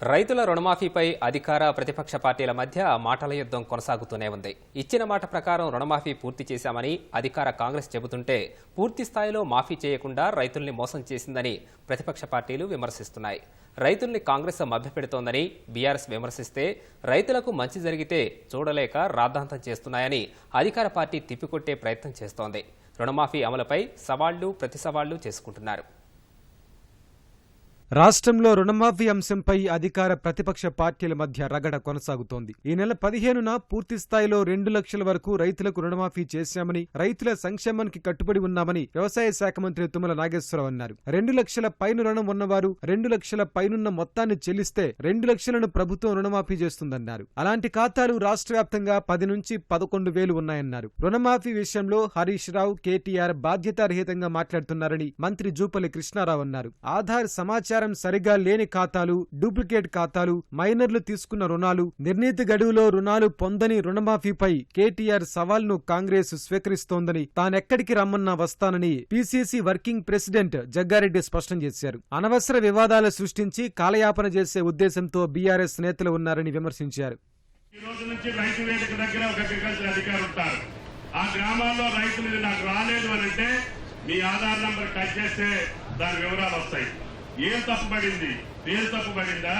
రైతుల రుణమాఫీపై అధికార ప్రతిపక్ష పార్టీల మధ్య మాటల యుద్ధం కొనసాగుతూనే ఉంది. ఇచ్చిన మాట ప్రకారం రుణమాఫీ పూర్తి చేశామని అధికార కాంగ్రెస్ చెబుతుంటే పూర్తి స్థాయిలో మాఫీ చేయకుండా రైతుల్ని మోసం చేసిందని ప్రతిపక్ష పార్టీలు విమర్శిస్తున్నాయి. రైతుల్ని కాంగ్రెస్ మభ్యపెడుతోందని బీఆర్ఎస్ విమర్శిస్తే రైతులకు మంచి జరిగితే చూడలేక రాద్ధాంతం చేస్తున్నాయని అధికార పార్టీ తిప్పికొట్టే ప్రయత్నం చేస్తోంది. రుణమాఫీ అమలుపై సవాళ్ళు ప్రతి సవాళ్ళు చేసుకుంటున్నారు. రాష్ట్రంలో రుణమాఫీ అంశంపై అధికార ప్రతిపక్ష పార్టీల మధ్య రగడ కొనసాగుతోంది. ఈ నెల పదిహేనున పూర్తి స్థాయిలో రెండు లక్షల వరకు రైతులకు రుణమాఫీ చేశామని రైతుల సంక్షేమానికి కట్టుబడి ఉన్నామని వ్యవసాయ శాఖ మంత్రి తుమ్మల నాగేశ్వరరావు అన్నారు. రెండు లక్షల పైన రుణం ఉన్నవారు రెండు లక్షల పైనున్న మొత్తాన్ని చెల్లిస్తే రెండు లక్షలను ప్రభుత్వం రుణమాఫీ చేస్తుందన్నారు. అలాంటి ఖాతాలు రాష్ట్ర వ్యాప్తంగా పది నుంచి పదకొండు వేలు ఉన్నాయన్నారు. రుణమాఫీ విషయంలో హరీష్ రావు కేటీఆర్ బాధ్యతారహితంగా మాట్లాడుతున్నారని మంత్రి జూపల్లి కృష్ణారావు అన్నారు. ఆధార్ సమాచారం సరిగా లేని ఖాతాలు డూప్లికేట్ ఖాతాలు మైనర్లు తీసుకున్న రుణాలు నిర్ణీత గడువులో రుణాలు పొందని రుణమాఫీపై కేటీఆర్ సవాల్ను కాంగ్రెస్ స్వీకరిస్తోందని తానెక్కడికి రమ్మన్నా వస్తానని పీసీసీ వర్కింగ్ ప్రెసిడెంట్ జగ్గారెడ్డి స్పష్టం చేశారు. అనవసర వివాదాలు సృష్టించి కాలయాపన చేసే ఉద్దేశంతో బీఆర్ఎస్ నేతలు ఉన్నారని విమర్శించారు. ఈ రోజు నుంచి రైతు వేదిక దగ్గర ఒక అగ్రికల్చర్ అధికారి ఉంటారు. ఆ గ్రామాల్లో రైతులు ఇది నాకు రాలేదు అని అంటే మీ ఆధార్ నంబర్ టచ్ చేస్తే దాని వివరాలు వస్తాయి. ఏం తప్పుబడింది పేరు తప్పుబడిందా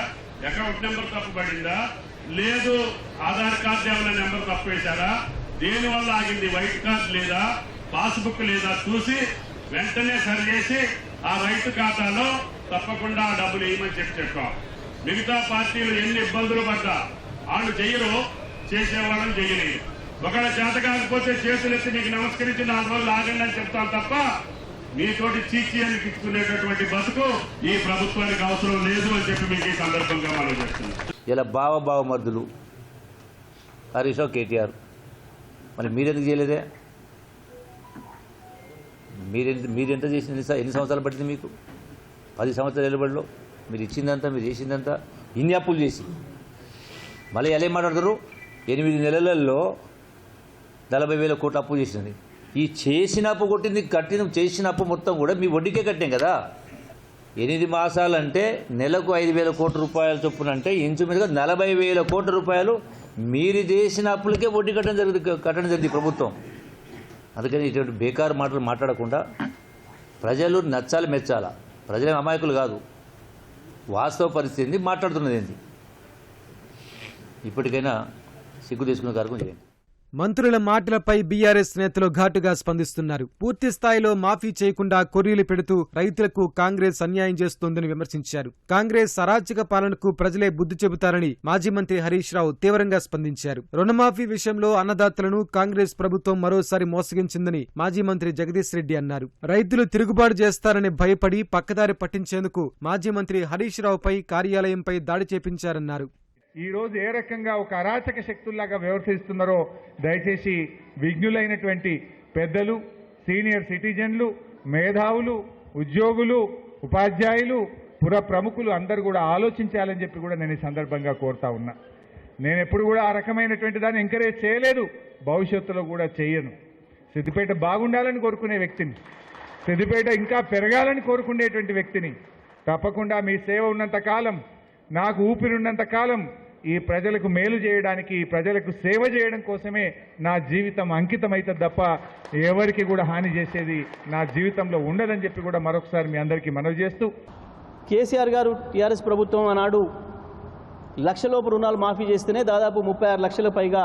అకౌంట్ నెంబర్ తప్పుబడిందా లేదు ఆధార్ కార్డు ఏమైనా నెంబర్ తప్పు వేశారా దేని వల్ల ఆగింది? వైట్ కార్డు లేదా? పాస్బుక్ లేదా? చూసి వెంటనే సరి చేసి ఆ రైతు ఖాతాలో తప్పకుండా ఆ డబ్బులు వేయమని చెప్పి చెప్పాం. మిగతా పార్టీలు ఎన్ని ఇబ్బందులు పడ్డా? వాళ్ళు చెయ్యరు చేసేవాళ్ళని చేయలేదు ఒకవేళ చేత కాకపోతే చేతులెత్తి మీకు నమస్కరించి నాలుగు రోజులు ఆగండి అని చెప్తాను తప్ప మీతోటి చీచి అనిపించుకునేటటువంటి బతుకు ఈ ప్రభుత్వానికి అవసరం లేదు అని చెప్పి మీకు ఈ సందర్భంగా మనం చెప్తున్నాం. ఇలా బావ మర్దులు. హరీష్ కేటీఆర్. మరి మీరెందుకు చేయలేదే? మీరెంత మీరెంత చేసిన ఎన్ని ఎన్ని సంవత్సరాలు పట్టింది మీకు? పది సంవత్సరాల నిలబడిలో. మీరు ఇచ్చిందంతా మీరు చేసిందంతా ఇన్ని అప్పులు చేసి. మళ్ళీ ఎలా ఏం మాట్లాడతారు? ఎనిమిది నెలలలో నలభై వేల కోట్ల అప్పు చేసినది ఈ చేసిన అప్పు కొట్టింది కట్టిన చేసిన అప్పు మొత్తం కూడా మీ వడ్డీకే కట్టాం కదా. ఎనిమిది మాసాలంటే నెలకు ఐదు వేల కోట్ల రూపాయల చొప్పున అంటే ఇంచుమించుగా నలభై వేల కోట్ల రూపాయలు మీరు చేసిన అప్పులకే వడ్డీ కట్టడం జరిగింది కట్టడం జరిగింది ప్రభుత్వం. అందుకని ఇటువంటి బేకారు మాటలు మాట్లాడకుండా ప్రజలు నచ్చాలి మెచ్చాలా? ప్రజల అమాయకులు కాదు. వాస్తవ పరిస్థితిని మాట్లాడుతున్నది ఏంటి ఇప్పటికైనా సిగ్గు తీసుకునే కార్యక్రమం చేయండి. మంత్రుల మాటలపై బీఆర్ఎస్ నేతలు ఘాటుగా స్పందిస్తున్నారు. పూర్తి స్థాయిలో మాఫీ చేయకుండా కొర్రీలు పెడుతూ రైతులకు కాంగ్రెస్ అన్యాయం చేస్తోందని విమర్శించారు. కాంగ్రెస్ అరాచక పాలనకు ప్రజలే బుద్ధి చెబుతారని మాజీ మంత్రి హరీష్ రావు తీవ్రంగా స్పందించారు. రుణమాఫీ విషయంలో అన్నదాతలను కాంగ్రెస్ ప్రభుత్వం మరోసారి మోసగించిందని మాజీ మంత్రి జగదీష్ రెడ్డి అన్నారు. రైతులు తిరుగుబాటు చేస్తారని భయపడి పక్కదారి పట్టించేందుకు మాజీ మంత్రి హరీష్ రావుపై కార్యాలయంపై దాడి చేపించారన్నారు. ఈరోజు ఏ రకంగా ఒక అరాచక శక్తుల్లాగా వ్యవహరిస్తున్నారో దయచేసి విఘ్నులైనటువంటి పెద్దలు సీనియర్ సిటిజన్లు మేధావులు ఉద్యోగులు ఉపాధ్యాయులు పుర ప్రముఖులు అందరూ కూడా ఆలోచించాలని చెప్పి కూడా నేను ఈ సందర్భంగా కోరుతా ఉన్నా. నేను ఎప్పుడు కూడా ఆ రకమైనటువంటి దాన్ని ఎంకరేజ్ చేయలేదు భవిష్యత్తులో కూడా చేయను. సిద్దిపేట బాగుండాలని కోరుకునే వ్యక్తిని సిద్దిపేట ఇంకా పెరగాలని కోరుకునేటువంటి వ్యక్తిని తప్పకుండా మీ సేవ ఉన్నంత కాలం నాకు ఊపిరిన్నంత కాలం ఈ ప్రజలకు మేలు చేయడానికి ఈ ప్రజలకు సేవ చేయడం కోసమే నా జీవితం అంకితమైతుంది తప్ప ఎవరికి కూడా హాని చేసేది నా జీవితంలో ఉండదని చెప్పి కూడా మరొకసారి మీ అందరికీ మనవి చేస్తూ. కేసీఆర్ గారు టీఆర్ఎస్ ప్రభుత్వం ఆనాడు లక్షలోపు రుణాలు మాఫీ చేస్తేనే దాదాపు ముప్పై ఆరు లక్షల పైగా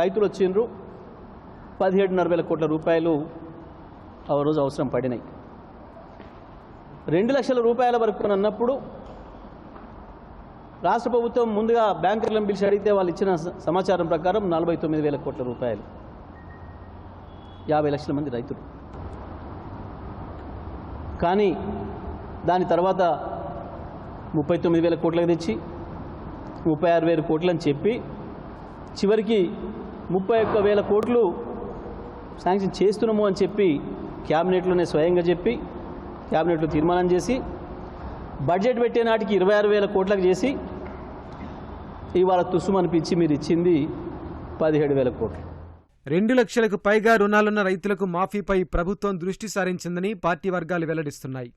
రైతులు వచ్చిండ్రు. పదిహేడున్నర వేల కోట్ల రూపాయలు ఆ రోజు అవసరం పడినాయి. రెండు లక్షల రూపాయల వరకు అన్నప్పుడు రాష్ట్ర ప్రభుత్వం ముందుగా బ్యాంకర్లను పిలిచి అడిగితే వాళ్ళు ఇచ్చిన సమాచారం ప్రకారం నలభై తొమ్మిది వేల కోట్ల రూపాయలు. యాభై లక్షల మంది రైతులు. కానీ దాని తర్వాత ముప్పై తొమ్మిది వేల కోట్లకు తెచ్చి ముప్పై ఆరు వేల కోట్లని చెప్పి చివరికి ముప్పై ఒక్క వేల కోట్లు శాంక్షన్ చేస్తున్నాము అని చెప్పి క్యాబినెట్లోనే స్వయంగా చెప్పి క్యాబినెట్లో తీర్మానం చేసి బడ్జెట్ పెట్టే నాటికి ఇరవై ఆరు వేల కోట్లకు చేసి ఇవాళ తుస్సుమనిపించి మీరు ఇచ్చింది పదిహేడు వేల కోట్లు. రెండు లక్షలకు పైగా రుణాలున్న రైతులకు మాఫీపై ప్రభుత్వం దృష్టి సారించిందని పార్టీ వర్గాలు వెల్లడిస్తున్నాయి.